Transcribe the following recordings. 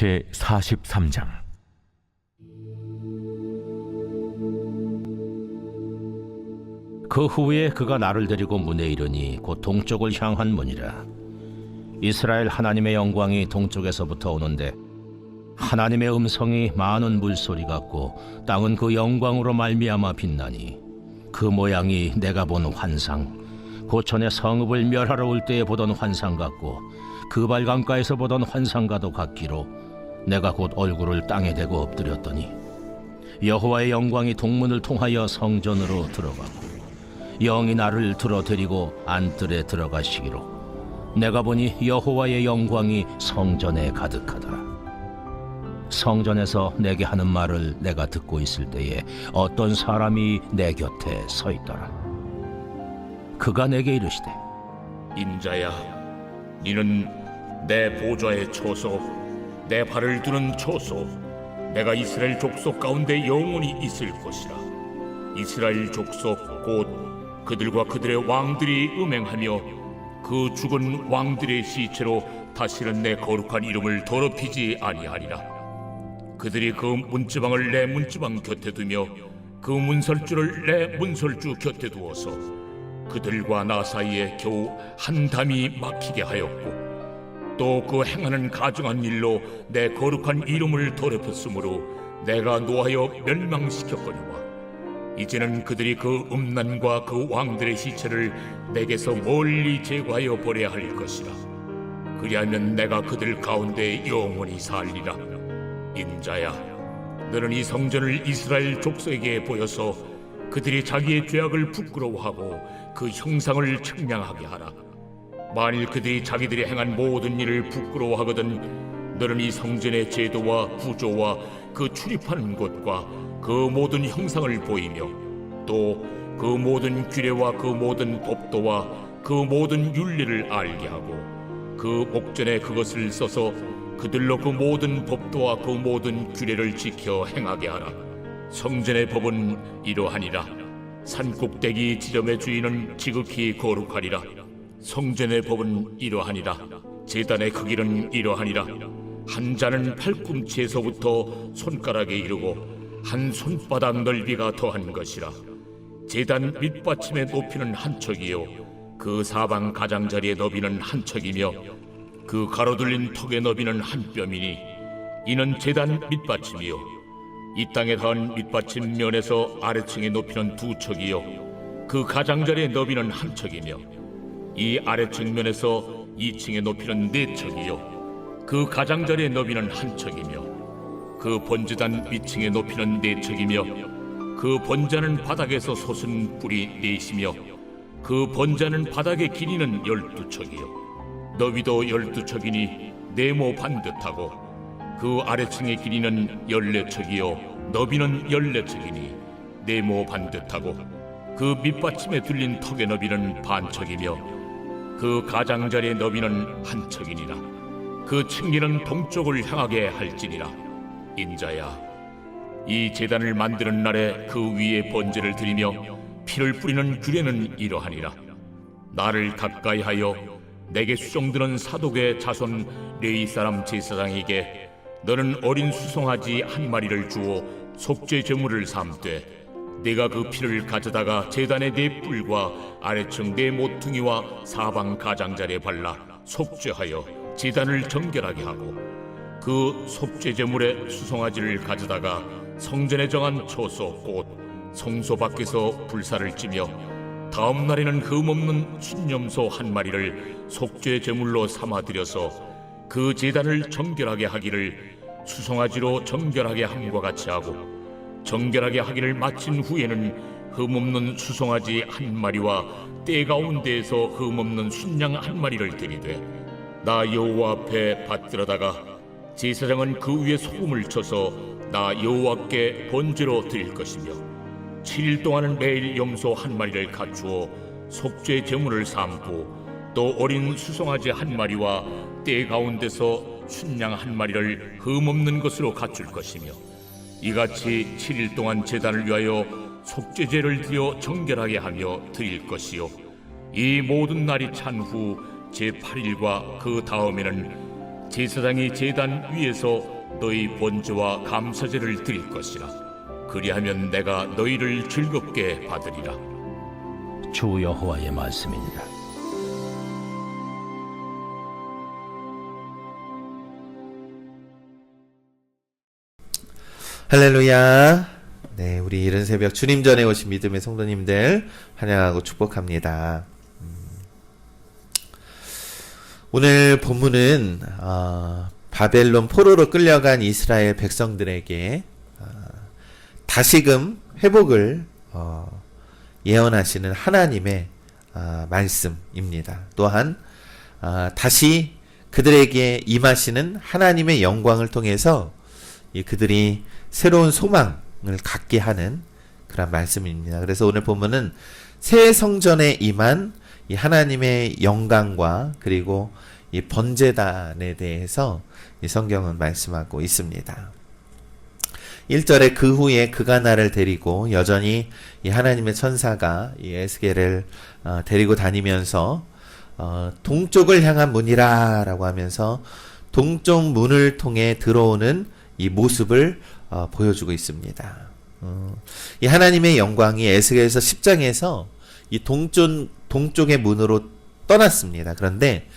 제 43장. 그 후에 그가 나를 데리고 문에 이르니 곧 동쪽을 향한 문이라. 이스라엘 하나님의 영광이 동쪽에서부터 오는데 하나님의 음성이 많은 물소리 같고 땅은 그 영광으로 말미암아 빛나니 그 모양이 내가 본 환상 고천의 성읍을 멸하러 올 때에 보던 환상 같고 그 발 강가에서 보던 환상과도 같기로 내가 곧 얼굴을 땅에 대고 엎드렸더니 여호와의 영광이 동문을 통하여 성전으로 들어가고 영이 나를 들어 데리고 안뜰에 들어가시기로 내가 보니 여호와의 영광이 성전에 가득하더라. 성전에서 내게 하는 말을 내가 듣고 있을 때에 어떤 사람이 내 곁에 서 있더라. 그가 내게 이르시되 인자야, 니는 내 보좌의 초소, 내 발을 두는 초소, 내가 이스라엘 족속 가운데 영원히 있을 것이라. 이스라엘 족속 곧 그들과 그들의 왕들이 음행하며 그 죽은 왕들의 시체로 다시는 내 거룩한 이름을 더럽히지 아니하리라. 그들이 그 문지방을 내 문지방 곁에 두며 그 문설주를 내 문설주 곁에 두어서 그들과 나 사이에 겨우 한 담이 막히게 하였고 또 그 행하는 가증한 일로 내 거룩한 이름을 더럽혔으므로 내가 노하여 멸망시켰거니와 이제는 그들이 그 음란과 그 왕들의 시체를 내게서 멀리 제거하여 버려야 할 것이라 그리하면 내가 그들 가운데 영원히 살리라 인자야 너는 이 성전을 이스라엘 족속에게 보여서 그들이 자기의 죄악을 부끄러워하고 그 형상을 측량하게 하라. 만일 그들이 자기들이 행한 모든 일을 부끄러워하거든 너는 이 성전의 제도와 구조와 그 출입하는 곳과 그 모든 형상을 보이며 또 그 모든 규례와 그 모든 법도와 그 모든 윤리를 알게 하고 그 목전에 그것을 써서 그들로 그 모든 법도와 그 모든 규례를 지켜 행하게 하라. 성전의 법은 이러하니라. 산 꼭대기 지점의 주인은 지극히 거룩하리라. 성전의 법은 이러하니라. 제단의 크기는 이러하니라. 한 자는 팔꿈치에서부터 손가락에 이르고 한 손바닥 넓이가 더한 것이라. 제단 밑받침의 높이는 한 척이요 그 사방 가장자리의 너비는 한 척이며 그 가로둘린 턱의 너비는 한 뼘이니 이는 제단 밑받침이요 이 땅에 닿은 밑받침 면에서 아래층의 높이는 두 척이요 그 가장자리의 너비는 한 척이며 이 아래층 면에서 이층의 높이는 네 척이요. 그 가장자리의 너비는 한 척이며 그 번제단 위층의 높이는 네 척이며 그 번자는 바닥에서 솟은 뿔이 넷이며 그 번자는 바닥의 길이는 열두 척이요. 너비도 열두 척이니 네모 반듯하고 그 아래층의 길이는 열네 척이요. 너비는 열네 척이니 네모 반듯하고 그 밑받침에 둘린 턱의 너비는 반 척이며 그 가장자리의 너비는 한 척이니라. 그 층기는 동쪽을 향하게 할지니라. 인자야 이 제단을 만드는 날에 그 위에 번제를 드리며 피를 뿌리는 규례는 이러하니라. 나를 가까이 하여 내게 수종드는 사독의 자손 레이 사람 제사장에게 너는 어린 수송아지 한 마리를 주어 속죄 제물을 삼되 내가 그 피를 가져다가 제단의 네 뿔과 아래층 네 모퉁이와 사방 가장자리에 발라 속죄하여 제단을 정결하게 하고 그 속죄 제물의 수송아지를 가져다가 성전에 정한 초소 곧 성소 밖에서 불사를 찌며 다음 날에는 흠없는 순념소 한 마리를 속죄 제물로 삼아 들여서 그 제단을 정결하게 하기를 수송아지로 정결하게 함과 같이 하고 정결하게 하기를 마친 후에는 흠없는 수송아지 한 마리와 때 가운데에서 흠없는 순양 한 마리를 들이되 나 여호와 앞에 받들어다가 제사장은 그 위에 소금을 쳐서 나 여호와께 번제로 드릴 것이며 7일 동안은 매일 염소 한 마리를 갖추어 속죄 제물을 삼고 또 어린 수송아지 한 마리와 때 가운데서 순양 한 마리를 흠없는 것으로 갖출 것이며 이같이 7일 동안 제단을 위하여 속죄제를 드려 정결하게 하며 드릴 것이요. 이 모든 날이 찬 후 제8일과 그 다음에는 제사장이 제단 위에서 너희 번제와 감사제를 드릴 것이라. 그리하면 내가 너희를 즐겁게 받으리라. 주 여호와의 말씀이니라. 할렐루야. 네, 우리 이른 새벽 주님 전에 오신 믿음의 성도님들 환영하고 축복합니다. 음. 오늘 본문은 어, 바벨론 포로로 끌려간 이스라엘 백성들에게 어, 다시금 회복을 어, 예언하시는 하나님의 아, 말씀입니다. 또한 아, 다시 그들에게 임하시는 하나님의 영광을 통해서 이 그들이 새로운 소망을 갖게 하는 그런 말씀입니다. 그래서 오늘 보면은 새 성전에 임한 이 하나님의 영광과 그리고 이 번제단에 대해서 이 성경은 말씀하고 있습니다. 1절에 그 후에 그가 나를 데리고 여전히 이 하나님의 천사가 이 에스겔을 어, 데리고 다니면서 어, 동쪽을 향한 문이라라고 하면서 동쪽 문을 통해 들어오는 이 모습을 어, 보여주고 있습니다. 어, 이 하나님의 영광이 에스겔에서 10장에서 이 동쪽 동쪽의 문으로 떠났습니다. 그런데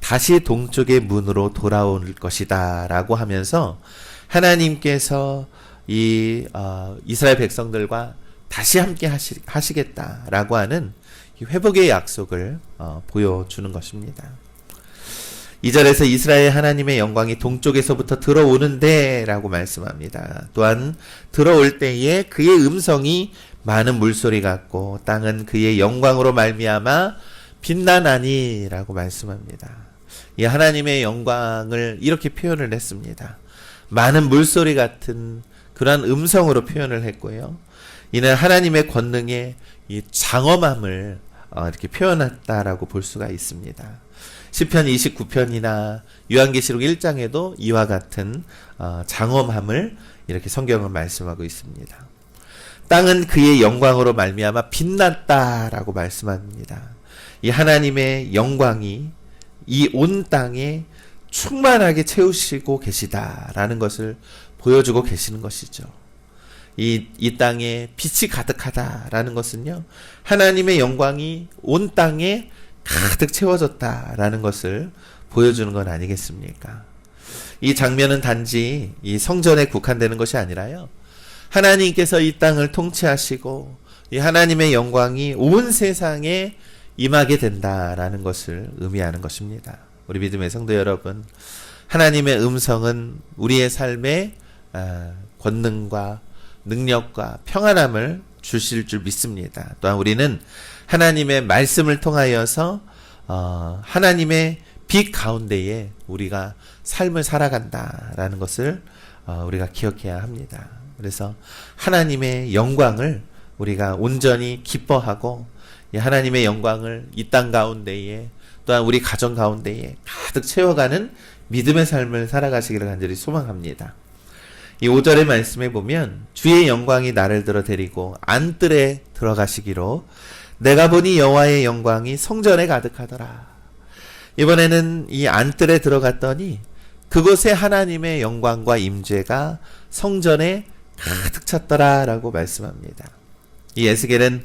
다시 동쪽의 문으로 돌아올 것이다라고 하면서 하나님께서 이 어, 이스라엘 백성들과 다시 함께 하시, 하시겠다라고 하는 이 회복의 약속을 어, 보여주는 것입니다. 2절에서 이스라엘 하나님의 영광이 동쪽에서부터 들어오는데 라고 말씀합니다. 또한 들어올 때에 그의 음성이 많은 물소리 같고 땅은 그의 영광으로 말미암아 빛나나니 라고 말씀합니다. 이 하나님의 영광을 이렇게 표현을 했습니다. 많은 물소리 같은 그러한 음성으로 표현을 했고요. 이는 하나님의 권능의 이 장엄함을 어, 이렇게 표현했다라고 볼 수가 있습니다. 시편 29편이나 요한계시록 1장에도 이와 같은 어, 장엄함을 이렇게 성경은 말씀하고 있습니다. 땅은 그의 영광으로 말미암아 빛났다라고 말씀합니다. 이 하나님의 영광이 이 온 땅에 충만하게 채우시고 계시다라는 것을 보여주고 계시는 것이죠. 이, 이 땅에 빛이 가득하다라는 것은요, 하나님의 영광이 온 땅에 가득 채워졌다라는 것을 보여주는 건 아니겠습니까? 이 장면은 단지 이 성전에 국한되는 것이 아니라요, 하나님께서 이 땅을 통치하시고, 이 하나님의 영광이 온 세상에 임하게 된다라는 것을 의미하는 것입니다. 우리 믿음의 성도 여러분, 하나님의 음성은 우리의 삶에 아, 권능과 능력과 평안함을 주실 줄 믿습니다. 또한 우리는 하나님의 말씀을 통하여서 어, 하나님의 빛 가운데에 우리가 삶을 살아간다라는 것을 어, 우리가 기억해야 합니다. 그래서 하나님의 영광을 우리가 온전히 기뻐하고 이 하나님의 영광을 이 땅 가운데에 또한 우리 가정 가운데에 가득 채워가는 믿음의 삶을 살아가시기를 간절히 소망합니다. 이 5절의 말씀에 보면 주의 영광이 나를 들어 데리고 안뜰에 들어가시기로 내가 보니 여호와의 영광이 성전에 가득하더라. 이번에는 이 안뜰에 들어갔더니 그곳에 하나님의 영광과 임재가 성전에 가득 찼더라라고 말씀합니다. 이 에스겔은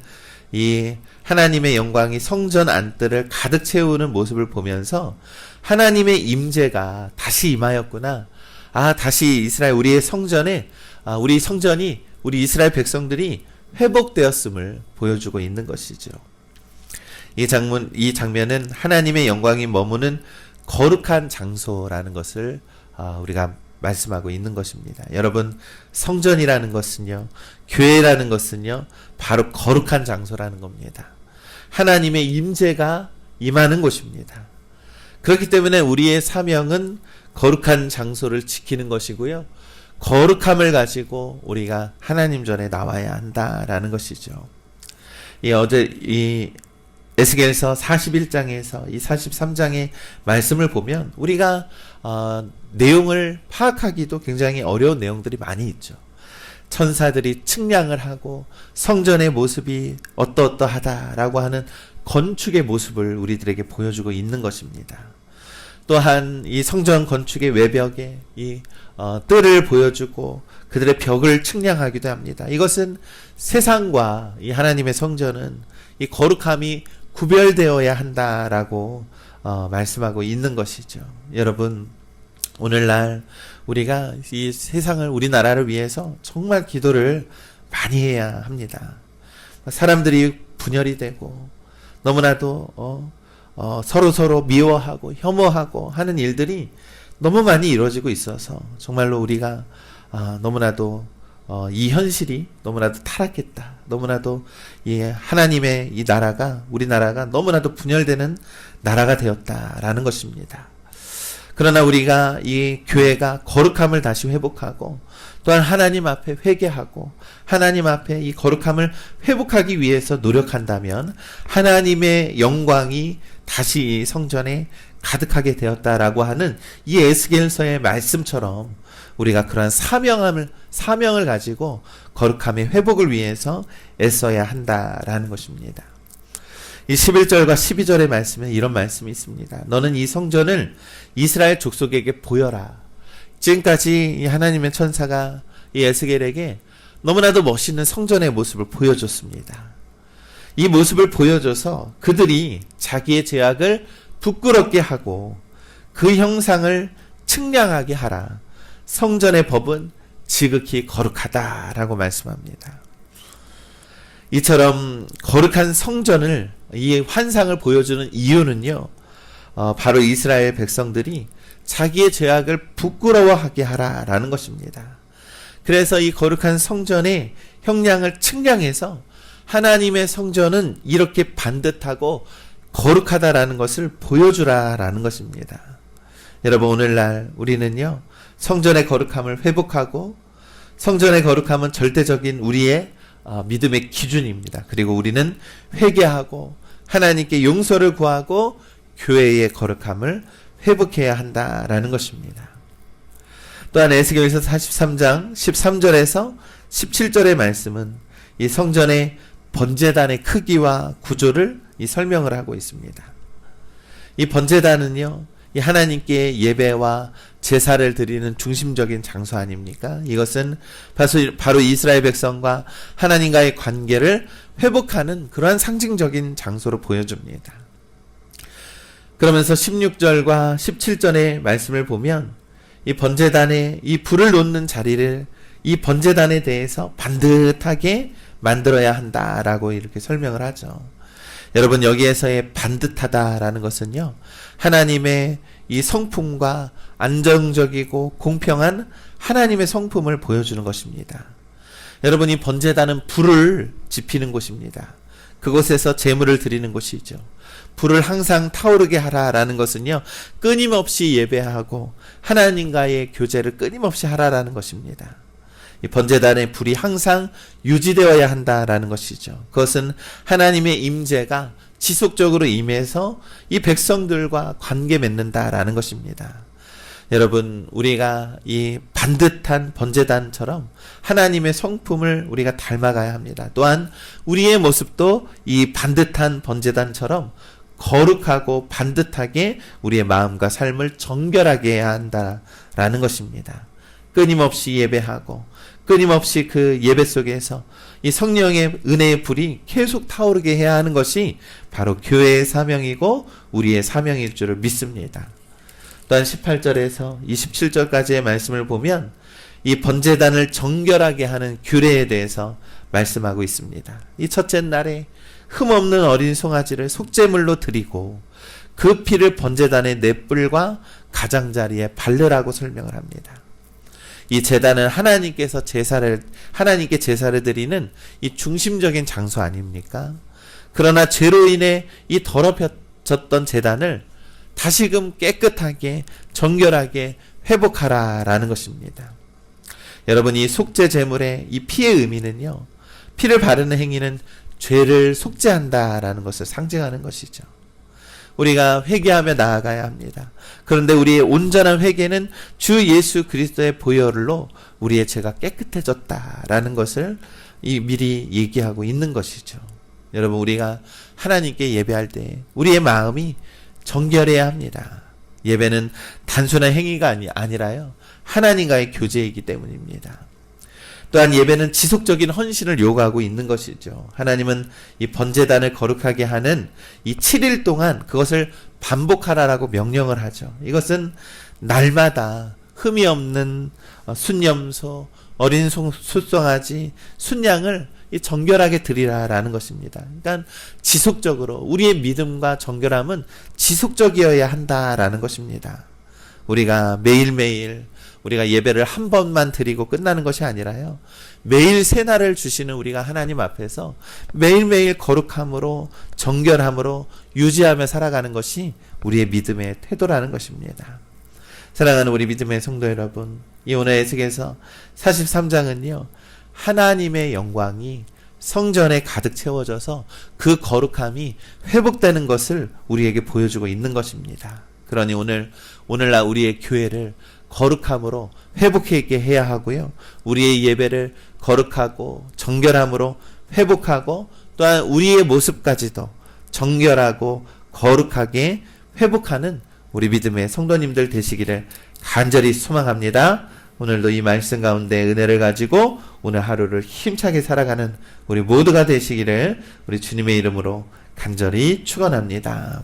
이 하나님의 영광이 성전 안뜰을 가득 채우는 모습을 보면서 하나님의 임재가 다시 임하였구나. 아, 다시 이스라엘 우리의 성전에 아, 우리 성전이 우리 이스라엘 백성들이 회복되었음을 보여주고 있는 것이죠. 이 장면 이 장면은 하나님의 영광이 머무는 거룩한 장소라는 것을 아, 우리가 말씀하고 있는 것입니다. 여러분 성전이라는 것은요, 교회라는 것은요, 바로 거룩한 장소라는 겁니다. 하나님의 임재가 임하는 곳입니다. 그렇기 때문에 우리의 사명은 거룩한 장소를 지키는 것이고요. 거룩함을 가지고 우리가 하나님 전에 나와야 한다라는 것이죠. 이 어제 이 에스겔서 41장에서 이 43장의 말씀을 보면 우리가 어, 내용을 파악하기도 굉장히 어려운 내용들이 많이 있죠. 천사들이 측량을 하고 성전의 모습이 어떠어떠하다라고 하는 건축의 모습을 우리들에게 보여주고 있는 것입니다. 또한 이 성전 건축의 외벽에 이 어, 뜰을 보여주고 그들의 벽을 측량하기도 합니다. 이것은 세상과 이 하나님의 성전은 이 거룩함이 구별되어야 한다라고 어, 말씀하고 있는 것이죠. 여러분 오늘날 우리가 이 세상을 우리나라를 위해서 정말 기도를 많이 해야 합니다. 사람들이 분열이 되고 너무나도 어, 어, 서로 서로 미워하고 혐오하고 하는 일들이 너무 많이 이루어지고 있어서 정말로 우리가 아, 너무나도 어, 이 현실이 너무나도 타락했다. 너무나도 이 하나님의 이 나라가 우리나라가 너무나도 분열되는 나라가 되었다라는 것입니다. 그러나 우리가 이 교회가 거룩함을 다시 회복하고 또한 하나님 앞에 회개하고 하나님 앞에 이 거룩함을 회복하기 위해서 노력한다면 하나님의 영광이 다시 이 성전에 가득하게 되었다라고 하는 이 에스겔서의 말씀처럼 우리가 그러한 사명함을 사명을 가지고 거룩함의 회복을 위해서 애써야 한다라는 것입니다. 이 11절과 12절의 말씀에 이런 말씀이 있습니다. 너는 이 성전을 이스라엘 족속에게 보여라. 지금까지 이 하나님의 천사가 이 에스겔에게 너무나도 멋있는 성전의 모습을 보여줬습니다. 이 모습을 보여줘서 그들이 자기의 죄악을 부끄럽게 하고 그 형상을 측량하게 하라. 성전의 법은 지극히 거룩하다라고 말씀합니다. 이처럼 거룩한 성전을 이 환상을 보여주는 이유는요. 어, 바로 이스라엘 백성들이 자기의 죄악을 부끄러워하게 하라라는 것입니다. 그래서 이 거룩한 성전의 형량을 측량해서 하나님의 성전은 이렇게 반듯하고 거룩하다라는 것을 보여주라라는 것입니다. 여러분 오늘날 우리는요 성전의 거룩함을 회복하고 성전의 거룩함은 절대적인 우리의 어, 믿음의 기준입니다. 그리고 우리는 회개하고 하나님께 용서를 구하고 교회의 거룩함을 회복해야 한다라는 것입니다. 또한 에스겔서 43장 13절에서 17절의 말씀은 이 성전의 번제단의 크기와 구조를 이 설명을 하고 있습니다. 이 번제단은요, 이 하나님께 예배와 제사를 드리는 중심적인 장소 아닙니까? 이것은 바로 이스라엘 백성과 하나님과의 관계를 회복하는 그러한 상징적인 장소로 보여줍니다. 그러면서 16절과 17절의 말씀을 보면 이 번제단에 이 불을 놓는 자리를 이 번제단에 대해서 반듯하게 만들어야 한다라고 이렇게 설명을 하죠. 여러분 여기에서의 반듯하다라는 것은요. 하나님의 이 성품과 안정적이고 공평한 하나님의 성품을 보여주는 것입니다. 여러분 이 번제단은 불을 지피는 곳입니다. 그곳에서 제물을 드리는 곳이죠. 불을 항상 타오르게 하라라는 것은요. 끊임없이 예배하고 하나님과의 교제를 끊임없이 하라라는 것입니다. 이 번제단의 불이 항상 유지되어야 한다라는 것이죠. 그것은 하나님의 임재가 지속적으로 임해서 이 백성들과 관계 맺는다라는 것입니다. 여러분, 우리가 이 반듯한 번제단처럼 하나님의 성품을 우리가 닮아가야 합니다. 또한 우리의 모습도 이 반듯한 번제단처럼 거룩하고 반듯하게 우리의 마음과 삶을 정결하게 해야 한다라는 것입니다. 끊임없이 예배하고 끊임없이 그 예배 속에서 이 성령의 은혜의 불이 계속 타오르게 해야 하는 것이 바로 교회의 사명이고 우리의 사명일 줄을 믿습니다. 또한 18절에서 27절까지의 말씀을 보면 이 번제단을 정결하게 하는 규례에 대해서 말씀하고 있습니다. 이 첫째 날에 흠 없는 어린 송아지를 속죄물로 드리고 그 피를 번제단의 넷불과 가장자리에 바르라고 설명을 합니다. 이 제단은 하나님께서 제사를 하나님께 제사를 드리는 이 중심적인 장소 아닙니까? 그러나 죄로 인해 이 더럽혀졌던 제단을 다시금 깨끗하게 정결하게 회복하라라는 것입니다. 여러분 이 속죄 제물의 이 피의 의미는요. 피를 바르는 행위는 죄를 속죄한다라는 것을 상징하는 것이죠. 우리가 회개하며 나아가야 합니다. 그런데 우리의 온전한 회개는 주 예수 그리스도의 보혈로 우리의 죄가 깨끗해졌다라는 것을 이 미리 얘기하고 있는 것이죠. 여러분 우리가 하나님께 예배할 때 우리의 마음이 정결해야 합니다. 예배는 단순한 행위가 아니, 아니라요. 하나님과의 교제이기 때문입니다. 또한 예배는 지속적인 헌신을 요구하고 있는 것이죠. 하나님은 이 번제단을 거룩하게 하는 이 7일 동안 그것을 반복하라라고 명령을 하죠. 이것은 날마다 흠이 없는 어, 순염소, 어린 송- 숫송아지, 순양을 이 정결하게 드리라라는 것입니다. 그러니까 지속적으로 우리의 믿음과 정결함은 지속적이어야 한다라는 것입니다. 우리가 매일매일 우리가 예배를 한 번만 드리고 끝나는 것이 아니라요. 매일 새날을 주시는 우리가 하나님 앞에서 매일매일 거룩함으로 정결함으로 유지하며 살아가는 것이 우리의 믿음의 태도라는 것입니다. 사랑하는 우리 믿음의 성도 여러분, 이 오늘 에색에서 43장은요, 하나님의 영광이 성전에 가득 채워져서 그 거룩함이 회복되는 것을 우리에게 보여주고 있는 것입니다. 그러니 오늘, 오늘날 우리의 교회를 거룩함으로 회복하게 해야 하고요. 우리의 예배를 거룩하고 정결함으로 회복하고 또한 우리의 모습까지도 정결하고 거룩하게 회복하는 우리 믿음의 성도님들 되시기를 간절히 소망합니다. 오늘도 이 말씀 가운데 은혜를 가지고 오늘 하루를 힘차게 살아가는 우리 모두가 되시기를 우리 주님의 이름으로 간절히 축원합니다.